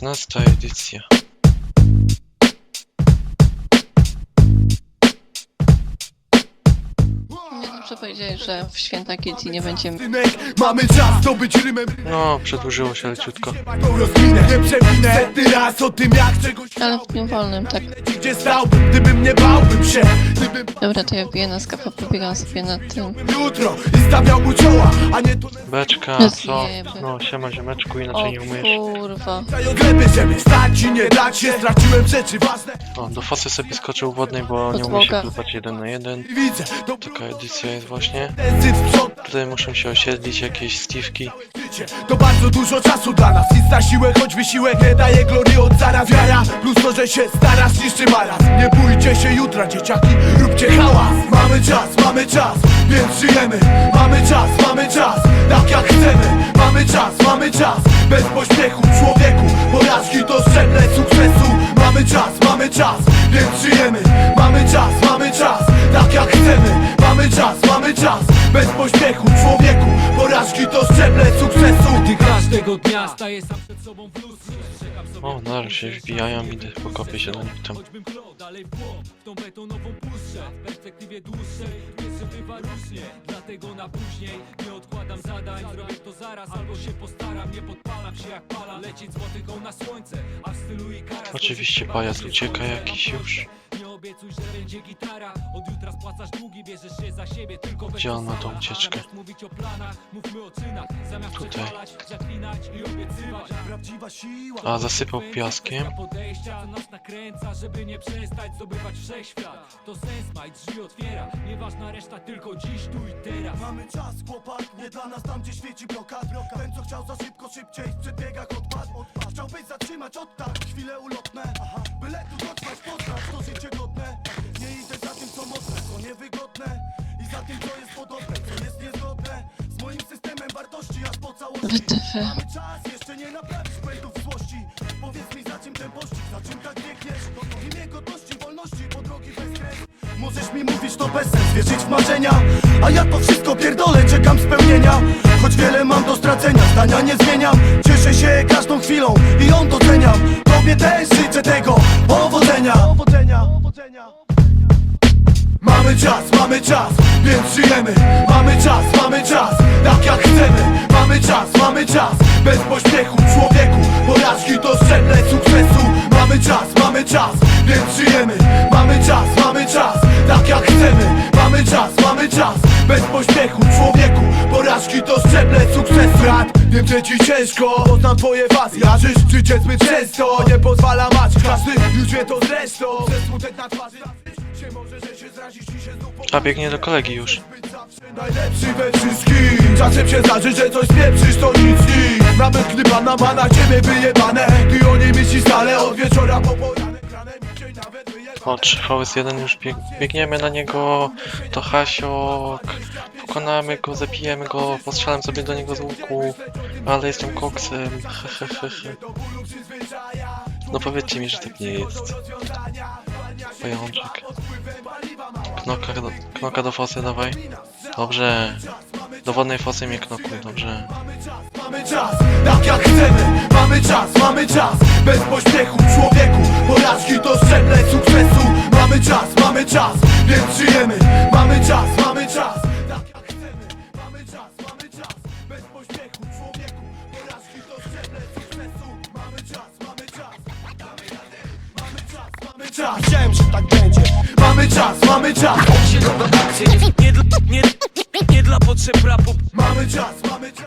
16 edycja. Dobrze powiedziałeś, że w święta Kitty nie będziemy. Mamy czas, to być rymem No, przedłużyło się leciutko. Tą rozminę, nie przewinę Setny raz o tym jak czegoś Ale w dniu wolnym, tak. Gdzie stałbym, gdybym nie bałbym się Gdybym Dobra, to ja wbiję na skafa, pobiegam sobie na tym. jutro i stawiał mu czoła A nie tu Beczka, co? No, siema ziomeczku, O inaczej nie umiesz. kurwa. Dają gleby, żeby stać i nie dać się Straciłem rzeczy ważne O, do fosy sobie skoczył wodnej, bo nie umie się Podłoga. klepać jeden na jeden. i widzę To Taka edycja jest właśnie. Tutaj muszą się osiedlić jakieś życie To bardzo dużo czasu dla nas Nic na siłę, choć wysiłek nie daje glory od zaraz Wiara plus to, że się starasz, niszczy maraz. Nie bójcie się jutra, dzieciaki, róbcie hałas. Mamy czas, mamy czas, więc żyjemy. Mamy czas, mamy czas, tak jak chcemy. Mamy czas, mamy czas, bez pośpiechu Człowieku, porażki to szczeble sukcesu. Mamy czas, mamy czas, więc żyjemy. Mamy czas, chcemy Mamy czas, mamy czas, bez pośpiechu Człowieku, porażki to szczeble sukcesu. Gdy każdego dnia staję sam przed sobą w lustrze Czekam sobie O, dalej się wbijają, idę pokopię się do nich tam. choćbym dalej w błąd W tą betonową puszczę. W perspektywie dłuższej Jeszcze bywa różnie Dlatego na później Nie odkładam zadań. Zrobię to zaraz Albo się postaram Nie podpalam się jak pala Lecieć na słońce A w stylu i kara Oczywiście pajac ucieka jakiś już. Obiecuj, że będzie gitara. Od jutra spłacasz długi Bierzesz się za siebie Tylko Gdzie on ma tą ucieczkę? mówić o planach Mówmy o czynach. Zamiast Tutaj. przechwalać Zaklinać i obiecywać. Prawdziwa siła. A, zasypał piaskiem. podejścia nas nakręca, żeby nie przestać zdobywać wszechświat. To sens ma i drzwi otwiera. Nieważna reszta, tylko dziś, tu i teraz. Mamy czas, chłopak, nie dla nas tam, gdzie świeci blokat Ten, co chciał za szybko, szybciej w przedbiegach odpadł. Chciałbyś zatrzymać oddech, chwile ulotne Byle tu dotrwać, poznać kres Możesz mi mówić to bez sens, wierzyć w marzenia. A ja to wszystko pierdolę, czekam spełnienia. Choć wiele mam do stracenia, zdania nie zmieniam. Cieszę się każdą chwilą i ją doceniam. Tobie też życzę tego, powodzenia. Mamy czas, mamy czas, więc żyjemy. Mamy czas, mamy czas, tak jak chcemy Mamy czas, mamy czas, bez pośpiechu Człowieku, porażki to szczeble sukcesu. Mamy czas, mamy czas, więc żyjemy. Mamy czas, mamy czas, tak jak chcemy. Mamy czas, mamy czas, bez pośpiechu Człowieku, porażki to szczeble sukcesu. Brat, wiem, że ci ciężko, poznam twoje fazy Jarzysz życie zbyt często, nie pozwala mać Każdy już wie to zresztą. Przez smutek na twarzy się może, że się zrazisz i się znów A, biegnie do kolegi już. Najlepszy we wszystkim Czasem się zdarzy, że coś spieprzysz, to nic nic Nawet gdy pana ma na ciebie wyjebane Ty o niej myślisz stale od wieczora po poranek O, 3 VS1 już bieg biegniemy na niego. To Hasiok. Pokonamy go, zabijemy go, postrzelam sobie do niego z łuku. Ale jestem koksem. No powiedzcie mi, że tak nie jest. Pajączek. Knoka do, knoka do fosy, dawaj. Dobrze. Do wodnej fosy mnie knokuj, dobrze. Mamy czas, tak jak chcemy Mamy czas, mamy czas, bez pośpiechu Człowieku, porażki to czas, chciałem, że tak będzie. Mamy czas, mamy czas. Nie, nie, dla- nie, nie dla potrzeb rapu. Mamy czas, mamy czas